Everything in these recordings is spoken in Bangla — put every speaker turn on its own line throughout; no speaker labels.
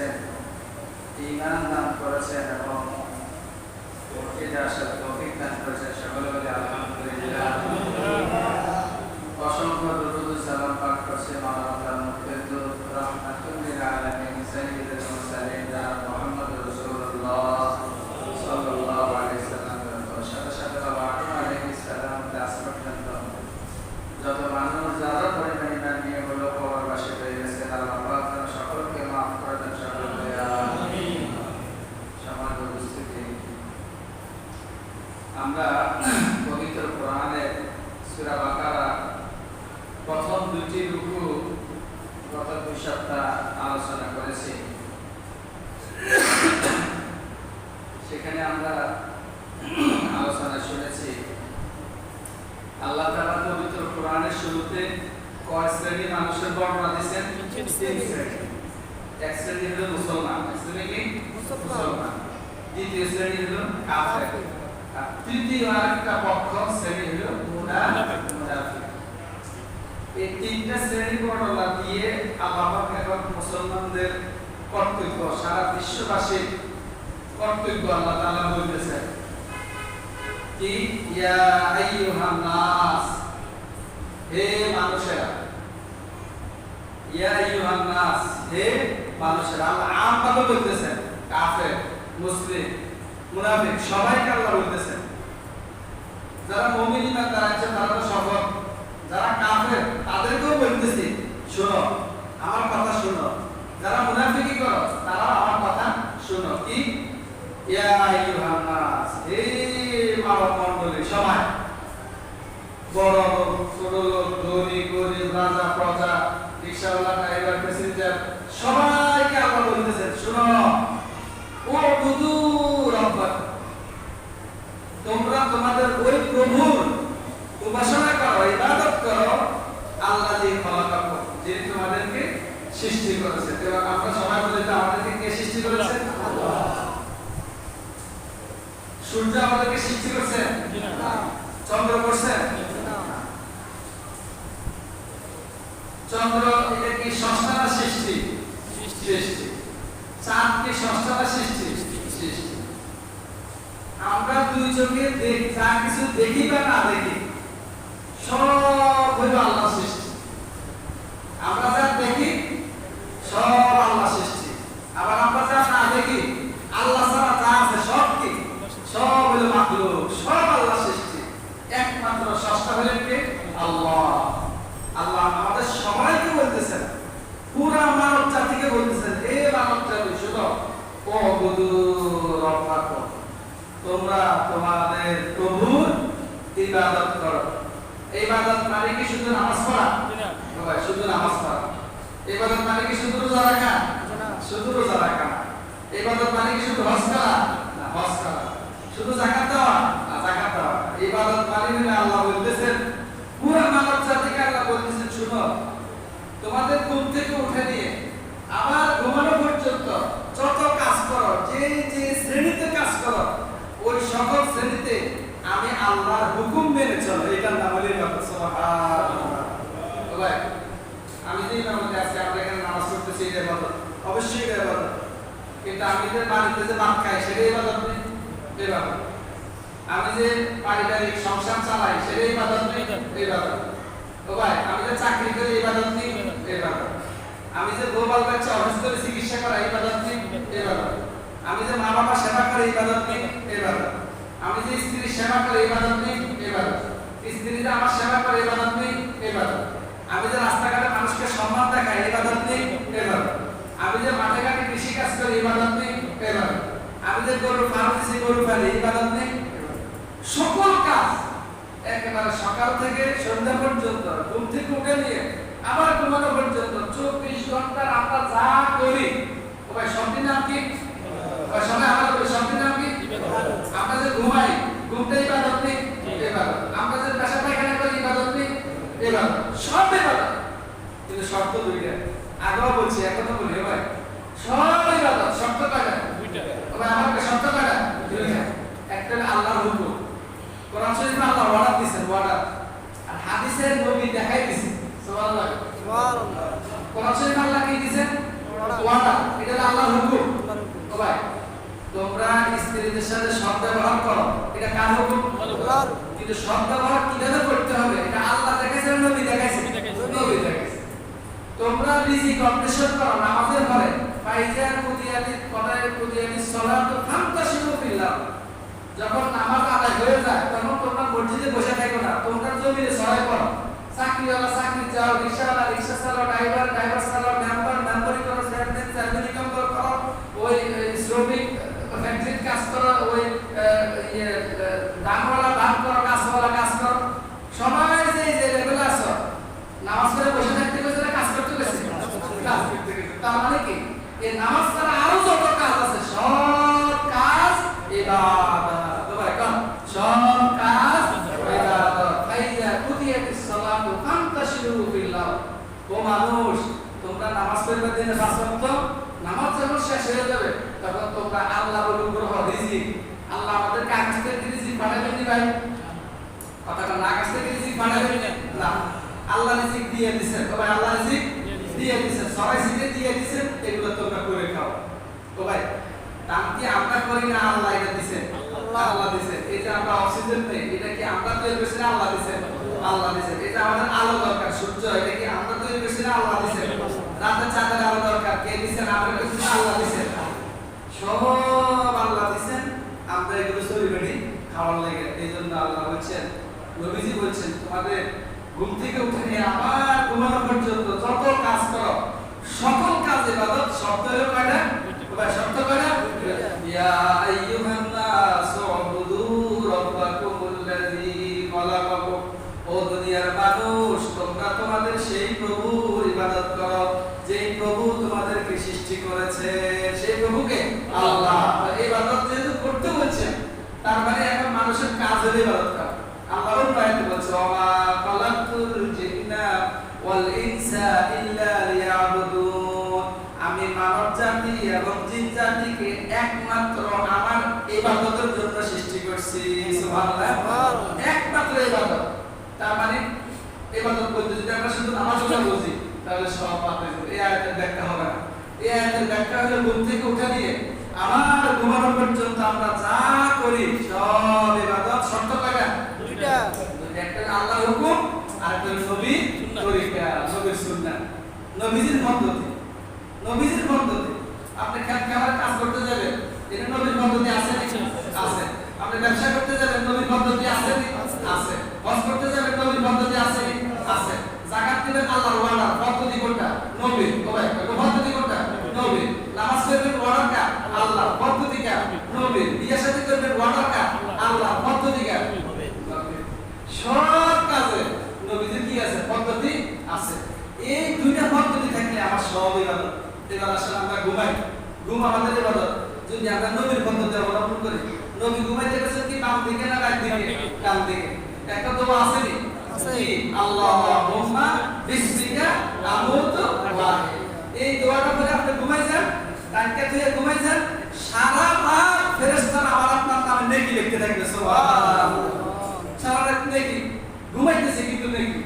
রেখেছেন ইমান দান করেছেন এবং মসজিদে আসার তৌফিক দান করেছেন। সকলে বলে আলহামদুলিল্লাহ। অসংখ্য দুরুদ সালাম পাঠ করছে মানবতার মুক্তিযুদ্ধ রহমাতুল্লিল মুরসালিন জানাব মুহাম্মদ রাসূলুল্লাহ সাল্লাল্লাহু আলাইহি সাল্লাম সাথে সাথে বাবা আদম আলাইহিস সালাম দাস পর্যন্ত যত মানুষ যারা পরিমাণ ইমান নিয়ে হলো কবরবাসী হয়ে গেছে আল্লাহ পাক যেন সকলকে মাফ করে দেন সকলকে আমিন সমাজ উপস্থিতি আমরা পবিত্র কোরআনের সূরা বাকারা প্রথম দুটি রুকু গত দুই সপ্তাহ আলোচনা করেছি সেখানে আমরা আলোচনা শুনেছি আল্লাহ তাআলা পবিত্র কোরআনের শুরুতে কয় শ্রেণি মানুষের বর্ণনা দিয়েছেন তিন শ্রেণি এক শ্রেণি হলো মুসলমান। শ্রেণি কি? মুসলমান। দ্বিতীয় শ্রেণি হলো কাফের। তৃতীয় আরেকটা পক্ষ শ্রেণি হলো মুনাফিক। এই তিনটা শ্রেণি বর্ণনা দিয়ে আল্লাহ এখন মুসলমানদের কর্তব্য সারা বিশ্ববাসীর কর্তব্য আল্লাহ তাআলা বলতেছেন। কি? ইয়া আইয়ুহান নাস। হে মানুষেরা তারা আমার কথা শোনো। কি? ইয়া আইয়ুহান নাস হে মানব বড় ছোট লোক, ধনী, গরিব, রাজা, প্রজা রিক্সাওয়ালা ড্রাইভার প্যাসেঞ্জার সবাইকে আল্লাহ বলতেছেন শোনো ও বুধু রব্বাক তোমরা তোমাদের ওই প্রভুর উপাসনা করো ইবাদত করো আল্লাহ যে খলাকাকু যে তোমাদেরকে সৃষ্টি করেছে তো আমরা সবাই বলি তো আমাদেরকে কে সৃষ্টি করেছে? আল্লাহ সূর্য আমাদেরকে সৃষ্টি করছে? চন্দ্র করছে? চন্দ্র এটা কি সংস্থা না সৃষ্টি? সৃষ্টি। চাঁদ কি সংস্থা না সৃষ্টি? সৃষ্টি। আমরা দুই চোখে দেখ যা কিছু দেখি বা না দেখি সব হইল আল্লাহ সৃষ্টি আমরা যা দেখি সব আল্লাহ সৃষ্টি আবার আমরা যা না দেখি আল্লাহ ছাড়া যা আছে সব কি সব হইল মাখলুক সব আল্লাহ সৃষ্টি একমাত্র সস্তা হলেন কে আল্লাহ আল্লাহ আমাদের সবাইকে বলতেছেন পুরা মানব জাতিকে বলতেছেন এ মানব জাতি শুনো ও বুধু রক্ষাকো তোমরা তোমাদের প্রভুর ইবাদত করো। ইবাদত মানে কি? শুধু নামাজ পড়া? শুধু নামাজ পড়া। ইবাদত মানে কি? শুধু রোজা রাখা? শুধু রোজা রাখা। ইবাদত মানে কি? শুধু হজ করা? না হজ করা। শুধু দেওয়া? না দেওয়া ইবাদত মানে হলো আল্লাহ বলতেছেন পুরো মানব জাতিকে আল্লাহ বলতেছেন শুনো তোমাদের ঘুম থেকে উঠে নিয়ে আবার ঘুমানো পর্যন্ত যত কাজ করো যে যে শ্রেণীতে কাজ করো ওই সকল শ্রেণীতে আমি আল্লাহর হুকুম মেনে চলো এটার নাম হলো ইবাদত সুবহানাল্লাহ ও ভাই আমি যে ইমামতি আজকে আমরা এখানে নামাজ পড়তেছি এটা ইবাদত অবশ্যই এটা ইবাদত কিন্তু আমি যে বাড়িতে যে ভাত খাই সেটা ইবাদত নেই। ইবাদত। আমি যে পারিবারিক সংসার চালাই সেটা ইবাদত নেই। ইবাদত। ও ভাই, আমি যে চাকরি করি, ইবাদত নেই। ইবাদত। আমি যে গোপাল বাচ্চা করে চিকিৎসা করা, ইবাদত নেই। ইবাদত। আমি যে মা বাবা সেবা করে, ইবাদত নেই। ইবাদত। আমি যে স্ত্রীর সেবা করে, ইবাদত নেই। ইবাদত। স্ত্রী যে আমার সেবা করে, ইবাদত নেই। ইবাদত। আমি যে রাস্তাঘাটে মানুষকে সম্মান দেখাই, ইবাদত নেই। ইবাদত। আমি যে মাঠে ঘাটে কৃষি কাজ করি, ইবাদত নেই। ইবাদত আমি যে গরু ফার্ম দিছি গরু পালি ইবাদত নেই সকল কাজ একেবারে সকাল থেকে সন্ধ্যা পর্যন্ত, ঘুম থেকে উঠে নিয়ে আবার ঘুমানো পর্যন্ত, চব্বিশ ঘণ্টার আমরা যা করি ও ভাই সবটির নাম কি ওই সবাই আমরা বলি সবটির নাম কি আমরা যে ঘুমাই ঘুমটা ইবাদত নেই ইবাদত আমরা যে পেশা পায়খানা করি ইবাদত নেই ইবাদত সব ইবাদত কিন্তু শর্ত দুইটা আগেও বলছি এখনও বলি ও ভাই সব ইবাদত শর্ত কয়টা ও ভাই আমাকে শর্ত কয়টা দুইটা একটা হলো আল্লাহর হুকুম কোরআন শরীফে আল্লাহ অর্ডার দিয়েছেন অর্ডার আর হাদিসের নবী দেখাই দিয়েছেন সুবহানাল্লাহ কোরআন শরীফে আল্লাহ কি দিয়েছেন ওয়াদা এটা আল্লাহর হুকুম। ভাই তোমরা স্ত্রীদের সাথে সৎ ব্যবহার করো। এটা কার হুকুম? কিন্তু সৎ ব্যবহার কীভাবে করতে হবে? এটা আল্লাহ দেখাইছে নবী দেখাইছে? নবী দেখাইছে। তোমরা রিজিক অন্বেষণ করো নামাজের পরে। ফাইজার কুদিয়াতি কদায় কুদিয়াতি সালাত ফান্তাশিরু ফিল্লাহ। যখন নামাজ আদায় হয়ে যায় তখন তোমরা মসজিদে বসে থাকো না। তোমরা জমিনে সহায় করো চাকরিওয়ালা চাকরি যাও রিক্সাওয়ালা রিক্সা চালাও ড্রাইভার ড্রাইভার চালাও মেম্বার মেম্বারি করো চেয়ারম্যান চেয়ারম্যানি কাম করো করো ওই এই, শ্রমিক ফ্যাক্টরির কাজ করো ওই আহ, ইয়ে দামওয়ালা দাম করো কাজওয়ালা কাজ করো সবাই যে যে লেভেলে আছো নামাজ পড়ে বসে থাকতে গেছে না কাজ করতে গেছে কাজ করতে গেছে তার মানে কি এই নামাজ ছাড়া আরও যত কাজ আছে সব কাজ ইবাদত তো ভাই কোন সব কাজ ইবাদত ফাইজা কুদিয়াতিস সালাতু ফান্তাশিরু ফিল্লাহ ও মানুষ তোমরা নামাজ পড়বে দিনে পাঁচ ওয়াক্ত নামাজ হয়ে যাবে তখন তোমরা আল্লাহর অনুগ্রহ রিজিক আল্লাহ আমাদের কাছ থেকে রিজিক পাঠাবেন নি ভাই? কথাটা না কাছ থেকে রিজিক পাঠাবেন না। আল্লাহ রিজিক দিয়ে দিয়েছেন তো ভাই আল্লাহ রিজিক দিয়ে দিয়েছেন সবাই সিটে দিয়ে দিয়েছেন এগুলো তোমরা করে খাও। তো ভাই দাম কি আমরা করি না আল্লাহ এটা দিয়েছেন আল্লাহ। আল্লাহ দিয়েছেন এই যে আমরা অক্সিজেন নেই। এটা কি আমরা তৈরি করছি না আল্লাহ দিয়েছেন আল্লাহ এই যে আমাদের আলো দরকার সূর্য। এটা কি আমরা তৈরি করছি না আল্লাহ দিয়েছেন রাতে চাঁদের আলো দরকার। কে দিয়েছেন আমরা করছি আল্লাহ দিয়েছেন সব আল্লাহ দিয়েছেন আমরা এগুলো চলিবেনি খাওয়ার লাগে। এই জন্য আল্লাহ বলছেন, নবীজি বলছেন, তোমাদের ঘুম থেকে উঠে নিয়ে আবার ঘুমানো পর্যন্ত যত কাজ করো, সকল কাজ ইবাদত, শব্দ কয়টা? শব্দ কয়টা? ইয়া আইয়ুহান নাস উবুদু রাব্বাকুমুল্লাযী খলাকাকুম ও দুনিয়ার মানুষ তোমরা তোমাদের সেই প্রভুর ইবাদত করো যেই প্রভু তোমাদেরকে সৃষ্টি করেছে সেই প্রভুকে আল্লাহ ইবাদত যেহেতু করতে বলছেন তার মানে এখন মানুষের কাজ ইবাদত করা আল্লাহর আয়াতে বলছে ওমা খালাকতুল জিন্না ওয়াল ইনসা ইল্লা লিয়াবুদুন। আমি মানব জাতি এবং জিন জাতিকে একমাত্র আমার ইবাদতের জন্য সৃষ্টি করছি। সুবহানাল্লাহ। একমাত্র ইবাদত। তার মানে ইবাদত যদি আমরা শুধু নামাজ বুঝি তাহলে সব যাবে এই আয়াতের ব্যাখ্যা হবে না। এই আয়াতের ব্যাখ্যা হলো ঘুম থেকে উঠা দিয়ে আমার ঘুমানো পর্যন্ত আমরা যা করি সব ইবাদত শর্ত কয়টা
দুইটা।
একটা আল্লাহর হুকুম আর একটা নবী তরিকা নবীর সুন্নাহ নবীজির পদ্ধতি। নবীজির পদ্ধতি। আপনি খেত খামারে কাজ করতে যাবেন এটা নবীর পদ্ধতি আছে আছে। আপনি ব্যবসা করতে যাবেন নবীর পদ্ধতি আছে আছে। হজ করতে যাবেন নবীর পদ্ধতি আছে আছে। যাকাত দিবেন আল্লাহর ওয়ার্ডার পদ্ধতি কোনটা? নবী ভাই কোন পদ্ধতি কোনটা নবী নামাজ পড়বেন ওয়ার্ডার কা আল্লাহ পদ্ধতি কা নবী। বিয়ে শাদী করবেন ওয়ার্ডার কা আল্লাহ পদ্ধতি কা সব কাজে নবীজির কি আছে? পদ্ধতি আছে। এই দুইটা পদ্ধতি থাকলে আমার সব ইবাদত। এবার আসলে আমরা ঘুমাই। ঘুম আমাদের ইবাদত। যদি আমরা নবীর পদ্ধতি অবলম্বন করি নবী ঘুমাইতে গেছেন কি বাম দিকে না ডান দিকে? ডান দিকে। একটা দোয়া আছে নি আল্লাহুম্মা বিসমিকা আমুতু ওয়া এই দোয়াটা পরে আপনি ঘুমাই যান ডানকে ধুয়ে ঘুমাই যান সারা রাত ফেরেশতারা আমার আপনার নামে নেকি লিখতে থাকবে সুবহানাল্লাহ। সারা রাত নেকি ঘুমাইতেছি কিন্তু নেকি।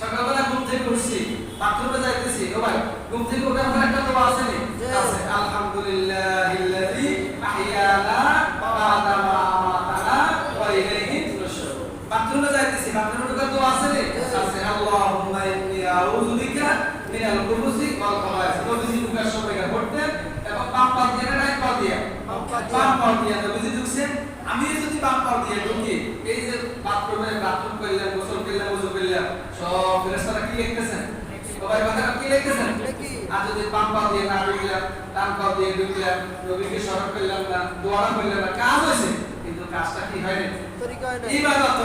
সকালবেলা ঘুম থেকে উঠছি বাথরুমে যাইতেছি ও ভাই ঘুম থেকে ওঠার পর একটা দোয়া আছে নি। আছে আলহামদুলিল্লাহিল্লাযী আহইয়ানা বা'দা মা আমাতানা ওয়া ইলাইহি নুশুর বাথরুমে যাইতেছি বাথরুমে ঢোকার দোয়া আছে নি? আছে আল্লাহুম্মা ইন্নী আউযু বিকা মিনাল খুবুসি ওয়াল খাবাইস নবীজি ঢোকার সময় এটা পড়তেন এবং বাম পা দিয়ে না ডান পা দিয়ে
বাম পা দিয়ে।
বাম পা দিয়ে নবীজি ঢুকছেন? আমি যদি বাম পা দিয়ে ঢুকি এই যে বাথরুমে বাথরুম করলাম গোসল করলাম ওযু করলাম সব ফেরেশতারা কি লিখতেছেন? সবাই কথা কি লিখতেছেন? আর যদি বাম পা দিয়ে না ঢুকলাম ডান পা দিয়ে ঢুকলাম নবীকে স্মরণ করলাম না দোয়া করলাম না কাজ হয়েছে। কিন্তু কাজটা কি
হয় না
ইবাদত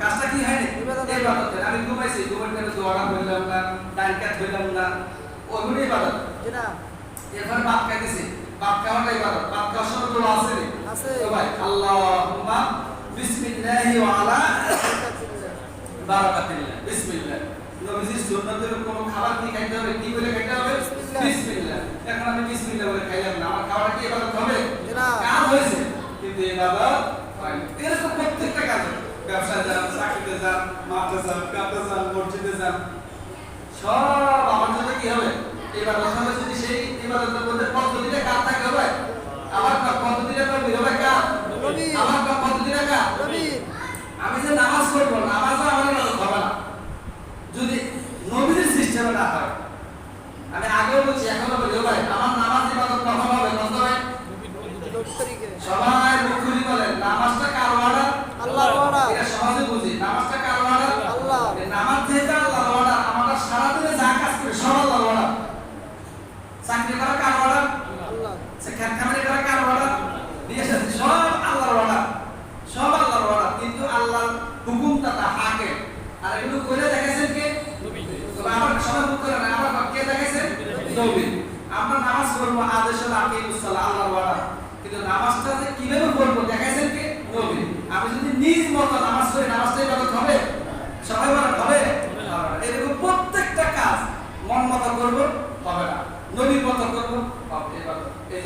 কাজটা কি হয়নি।
ইবাদত হয়নি।
আমি ঘুমাইছি পরে করলাম না ডান কাত করলাম না ওগুলো ইবাদত। এরপর ভাত খাইতেছি। ভাত খাওয়াটা ইবাদত? ভাত খাওয়ার সময় দোয়া আছে। ভাই আল্লাহুম্মা বিসমিল্লাহি ওয়া আলা বারাকাতিল্লাহ। বিসমিল্লাহ। নবীজির সুন্নতের কোন খাবার কি খাইতে হবে? কি বলে খাইতে হবে?
বিসমিল্লাহ।
বিসমিল্লাহ। এখন আমি বিসমিল্লাহ বলে খাইলাম না। আমার খাওয়াটা কি ইবাদত হবে?
না।
কাজ হয়েছে? কিন্তু ইবাদত হয়নি এরকম প্রত্যেকটা কাজে ব্যবসা যান চাকরিতে যান মাঠে যান কাপে যান মসজিদে যান সব আমার জন্য কি হবে? এবার আমরা যদি সেই ইবাদতের মধ্যে পদ্ধতিটা কার হবে। আমার পদ্ধতিটা
নবীর
হবে কার? আমার পদ্ধতিটা কার আমি যে নামাজ পড়ব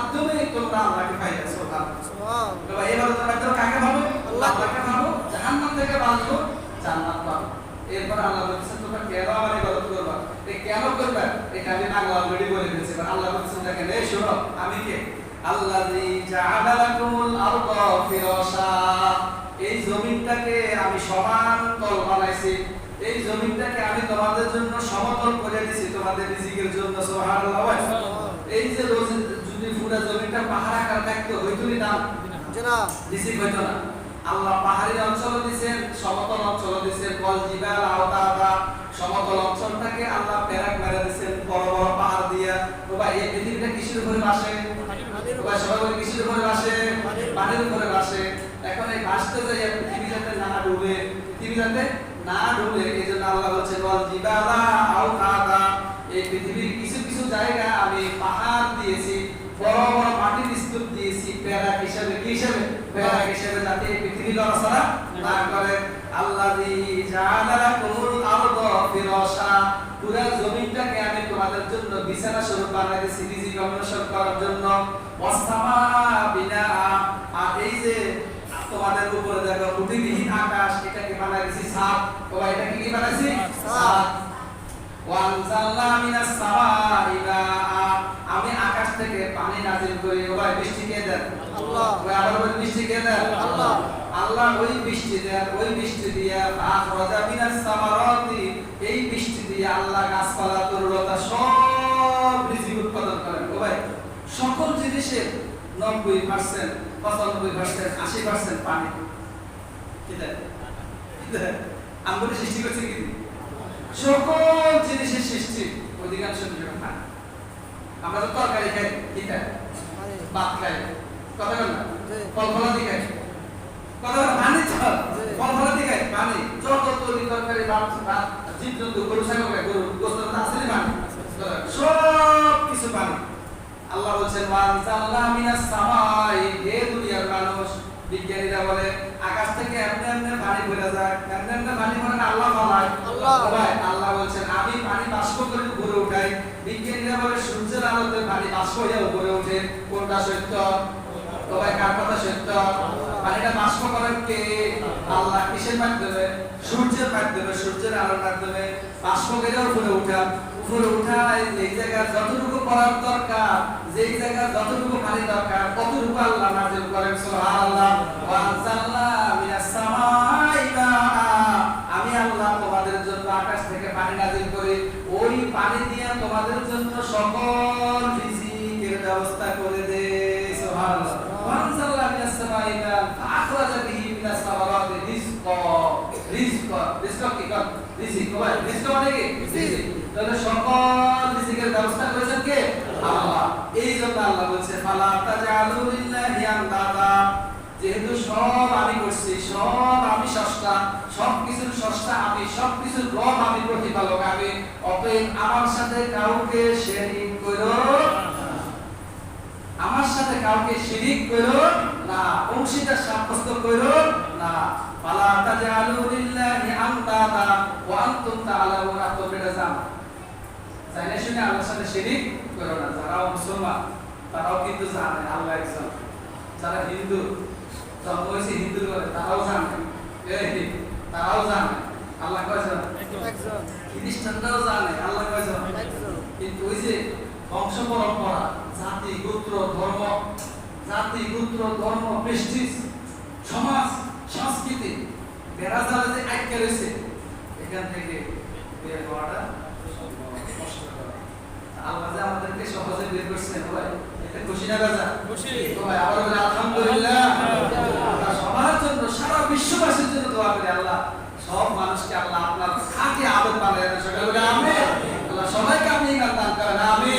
মাধ্যমে তোমরা আল্লাহকে
সুবহান
তবে এবার তোমরা তো কাকে ভাবো
আল্লাহ।
আল্লাহকে ভাবো জাহান্নাম থেকে বাঁচবো জান্নাত পাবো। এরপর আল্লাহ বলছেন তোমরা কেন আমার ইবাদত করবা? এ কেন করবে? এটা আমি আল্লাহ অলরেডি বলে দিয়েছি। এবার আল্লাহ বলছেন দেখেন এই শোনো আমি কে? আল্লাযী জাআলা লাকুমুল আরদা ফিরাশা। এই জমিনটাকে আমি সমান তল বানাইছি। এই জমিনটাকে আমি তোমাদের জন্য সমতল করে দিয়েছি তোমাদের রিজিকের জন্য সুবহানাল্লাহ এই যে রোজ- যদি পুরো জমিটা পাহাড় আকার থাকতো না। হইতো আল্লাহ পাহাড়ি অঞ্চল দিয়েছেন সমতল অঞ্চল দিয়েছেন জিবাল সমতল অঞ্চলটাকে আল্লাহ প্যারাক মেরে দিয়েছেন বড় বড় পাহাড় দিয়া। তো ভাই এই পৃথিবীটা কিসের উপরে বাসে ভাই সবাই বলে কিসের উপরে বাসে পানির উপরে। বাসে এখন এই বাসতে যাই পৃথিবী যাতে না ডুবে পৃথিবী যাতে না ডুবে এই জন্য আল্লাহ বলছে কল জিবালা আওতাদা এই পৃথিবীর কিছু কিছু জায়গা আমি পাহাড় দিয়েছি বড় বড় মাটির স্তূপ দিয়েছি, প্যারা হিসেবে, কি হিসেবে? প্যারা হিসেবে যাতে পৃথিবী লড়াচড়া না? করে আল্লাযী জাআলা লাকুমুল আরদা ফিরাশা পুরা জমিনটাকে আমি তোমাদের জন্য বিছানা স্বরূপ বানাই দিয়েছি রিজিক অন্বেষণ করার জন্য ওয়াসসামা বিনা। আর এই যে তোমাদের উপরে দেখো উঠিবিহীন আকাশ, এটাকে বানাই দিয়েছি ছাদ। তো এটাকে কি বানাইছি? ছাদ। ওয়ানজালনা মিনাস সামাই মাআ আমি আকাশ থেকে পানি নাজিল করি ও ভাই বৃষ্টি কে দেন
আল্লাহ।
ওই আবার বলি বৃষ্টি কে দেন
আল্লাহ।
আল্লাহ ওই বৃষ্টি দেন ওই বৃষ্টি দিয়ে আখরাজা মিনাস সামারাতি এই বৃষ্টি দিয়ে আল্লাহ গাছপালা তরুলতা সব রিজিক উৎপাদন করেন। ও ভাই সকল জিনিসের নব্বই পার্সেন্ট পঁচানব্বই পার্সেন্ট আশি পার্সেন্ট পানি। কি দেন আঙ্গুরে সৃষ্টি করছে কি? সকল জিনিসের সৃষ্টি অধিকাংশ আমরা তো তরকারি খাই কি খাই ভাত খাই। কথা বল না। ফল ফলাদি খাই। কথা বল পানি তো।
জি।
ফল ফলাদি খাই পানি। যত তরি তরকারি ভাত ভাত জীব জন্তু গরু ছাগল খাই গরু গোস্ত আসলে পানি। সব কিছু পানি। আল্লাহ বলছেন ওয়ান জাল্লা মিনাস সামাই হে দুনিয়ার মানুষ। বিজ্ঞানীরা বলে আকাশ থেকে এমনি এমনি পানি পড়ে যায় এমনি এমনি পানি পড়ে না আল্লাহ ফলায়
আল্লাহ।
আল্লাহ বলছেন আমি পানি বাষ্প করে উপরে উঠাই বিজ্ঞানীরা বলে, সূর্যের আলোতে পানি বাষ্প হয়ে উপরে ওঠে। কোনটা সত্য? সবাই কার কথা সত্য? পানিটা বাষ্প করেন কে? আল্লাহ কিসের মাধ্যমে? সূর্যের মাধ্যমে, সূর্যের আলোর মাধ্যমে। বাষ্প করে উপরে উঠা। উপরে উঠায় এই জায়গায় যতটুকু পড়ার দরকার, যেই জায়গায় যতটুকু পানি দরকার, ততটুকু আল্লাহ নাজিল করেন। সুবহানাল্লাহ। ওয়া আনজালনা মিনাস সামাই মাআ। আল্লাহ তোমাদের জন্য আকাশ থেকে পানি নাজিল করি। ওই পানি দিয়ে তোমাদের জন্য সকল রিজিকের ব্যবস্থা করে দে। সুবহানাল্লাহ। ওয়ানজাল্লা মিনাস সামাই মাআ আখরাজা বিহি মিনাস সামারাতি রিজকা। রিজকা। রিজকা কি? কর। রিজিক। ভাই রিজকা মানে কি? রিজিক। তাহলে সকল রিজিকের ব্যবস্থা করেছেন কে? আল্লাহ। এই জন্য আল্লাহ বলছে ফালা তাজালু লিল্লাহি আন্দাদা যেহেতু সব আমি করছি, সব আমি স্রষ্টা সব কিছুর স্রষ্টা আমি সব কিছুর রব আমি প্রতিপালক, আমি অতএব আমার সাথে কাউকে শেরিক করো। আমার সাথে কাউকে শিরিক করো না, অংশীদার সাব্যস্ত করো না। ফালা তাজালু লিল্লাহি আনদাদা ওয়া আনতুম তাআলামুনা তবে জান জানে শুনে আল্লাহর সাথে শিরিক করো না, যারাও মুসলমান, তারাও কিন্তু জানে, আল্লাহ একজন। যারা হিন্দু জন্ম হিন্দু তারাও জানে। তারাও জানে। আল্লাহ কয়জন? খ্রিস্টানরাও জানে আল্লাহ কয়জন? কিন্তু ওই যে বংশ পরম্পরা জাতি গোত্র ধর্ম জাতি গোত্র ধর্ম প্রেস্টিজ সমাজ সংস্কৃতি বেড়া জালে যে আটকে রয়েছে এখান থেকে বের হওয়াটা কষ্টকর। আল্লাহ যে আমাদেরকে সহজে বের করছেন ভাই খুশি না রাজা
খুশি
সবাই আবার বলে আলহামদুলিল্লাহ সবার জন্য সারা বিশ্ববাসীর জন্য দোয়া করি আল্লাহ সব মানুষকে আল্লাহ আপনার খাঁটি আদর বানায় সবাই বলে আমি আল্লাহ আমি